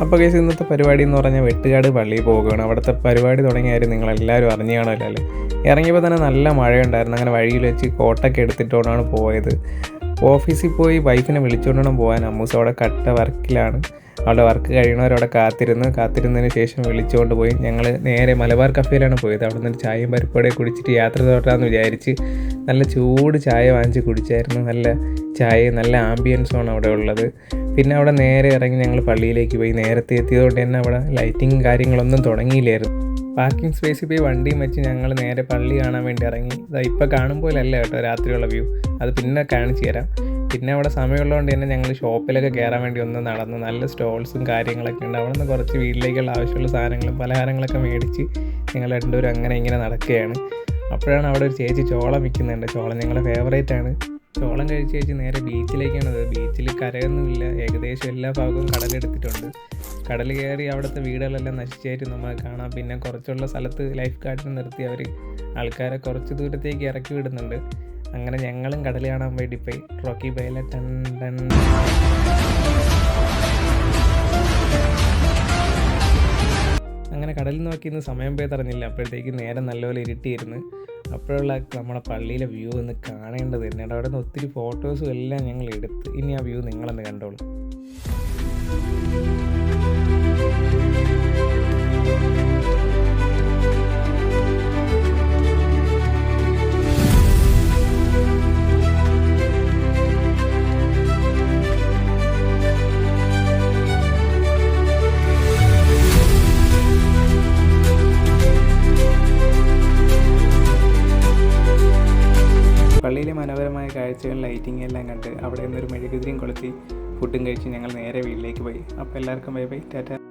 അപ്പോൾ കേസ് ഇന്നത്തെ പരിപാടി എന്ന് പറഞ്ഞാൽ വെട്ടുകാട് പള്ളിയിൽ പോകുകയാണ് അവിടുത്തെ പരിപാടി തുടങ്ങിയായിരുന്നു നിങ്ങളെല്ലാവരും അറിഞ്ഞു കാണുമല്ലോ ഇറങ്ങിയപ്പോൾ തന്നെ നല്ല മഴയുണ്ടായിരുന്നു. അങ്ങനെ വഴിയിൽ വെച്ച് കോട്ടൊക്കെ എടുത്തിട്ടുകൊണ്ടാണ് പോയത്. ഓഫീസിൽ പോയി വൈഫിനെ വിളിച്ചുകൊണ്ടാണ് പോകാൻ അമ്മൂസ് അവിടെ കട്ട വർക്കിലാണ്. അവിടെ വർക്ക് കഴിയണവരവിടെ കാത്തിരുന്ന് കാത്തിരുന്നതിന് ശേഷം വിളിച്ചുകൊണ്ട് പോയി. ഞങ്ങൾ നേരെ മലബാർ കഫേയിലാണ് പോയത്. അവിടെ നിന്ന് ചായയും പരിപ്പോടെ കുടിച്ചിട്ട് യാത്ര തുടരാമെന്ന് വിചാരിച്ച് നല്ല ചൂട് ചായ വാങ്ങിച്ച് കുടിച്ചായിരുന്നു. നല്ല ചായ നല്ല ആംബിയൻസുമാണ് അവിടെ ഉള്ളത്. പിന്നെ അവിടെ നേരെ ഇറങ്ങി ഞങ്ങൾ പള്ളിയിലേക്ക് പോയി. നേരത്തെ എത്തിയതുകൊണ്ട് തന്നെ അവിടെ ലൈറ്റിങ് കാര്യങ്ങളൊന്നും തുടങ്ങിയില്ലായിരുന്നു. പാർക്കിംഗ് സ്പേസിൽ പോയി വണ്ടിയും വെച്ച് ഞങ്ങൾ നേരെ പള്ളി കാണാൻ വേണ്ടി ഇറങ്ങി. ഇതാ ഇപ്പോൾ കാണുമ്പോഴല്ല കേട്ടോ രാത്രിയുള്ള വ്യൂ അത് പിന്നെ കാണിച്ചു തരാം. പിന്നെ അവിടെ സമയമുള്ളതുകൊണ്ട് തന്നെ ഞങ്ങൾ ഷോപ്പിലൊക്കെ കയറാൻ വേണ്ടി ഒന്ന് നടന്നു. നല്ല സ്റ്റോൾസും കാര്യങ്ങളൊക്കെ ഉണ്ട്. അവിടെ നിന്ന് കുറച്ച് വീട്ടിലേക്കുള്ള ആവശ്യമുള്ള സാധനങ്ങളും പലഹാരങ്ങളൊക്കെ മേടിച്ച് ഞങ്ങൾ രണ്ടുപേരും അങ്ങനെ ഇങ്ങനെ നടക്കുകയാണ്. അപ്പോഴാണ് അവിടെ ഒരു ചേച്ചി ചോളം വിൽക്കുന്നുണ്ട്. ചോളം ഞങ്ങളുടെ ഫേവറേറ്റ് ആണ്. ചോളം കഴിച്ച് കഴിച്ച് നേരെ ബീച്ചിലേക്കാണ് ബീച്ചിൽ കരയൊന്നുമില്ല. ഏകദേശം എല്ലാ ഭാഗവും കടലെടുത്തിട്ടുണ്ട്. കടൽ കയറി അവിടുത്തെ വീടുകളെല്ലാം നശിച്ചായിട്ട് നമുക്ക് കാണാം. പിന്നെ കുറച്ചുള്ള സ്ഥലത്ത് ലൈഫ് ഗാർഡിന് നിർത്തി അവർ ആൾക്കാരെ കുറച്ച് ദൂരത്തേക്ക് ഇറക്കി വിടുന്നുണ്ട്. അങ്ങനെ ഞങ്ങളും കടൽ കാണാൻ വേണ്ടി പോയി. റോക്കി ബൈലെ ടൺ ടൺ. അങ്ങനെ കടലിൽ നോക്കിയിരുന്ന് സമയം പോയി തറഞ്ഞില്ല അപ്പോഴത്തേക്ക് നേരെ നല്ലപോലെ ഇരുട്ടിയിരുന്നു. അപ്പോഴുള്ള നമ്മുടെ പള്ളിയിലെ വ്യൂ ഒന്ന് കാണേണ്ടത് തന്നെയാണ്. അവിടെ നിന്ന് ഒത്തിരി ഫോട്ടോസും എല്ലാം ഞങ്ങൾ എടുത്ത് ഇനി ആ വ്യൂ നിങ്ങളൊന്ന് കണ്ടോളൂ. മനോഹരമായ കാഴ്ചകളും ലൈറ്റിംഗ് എല്ലാം കണ്ട് അവിടെ നിന്നൊരു മെഴുകുതിരിയും കൊളുത്തി ഫുഡും കഴിച്ച് ഞങ്ങൾ നേരെ വീട്ടിലേക്ക് പോയി. അപ്പോൾ എല്ലാവർക്കും ബൈ ബൈ ടാറ്റ.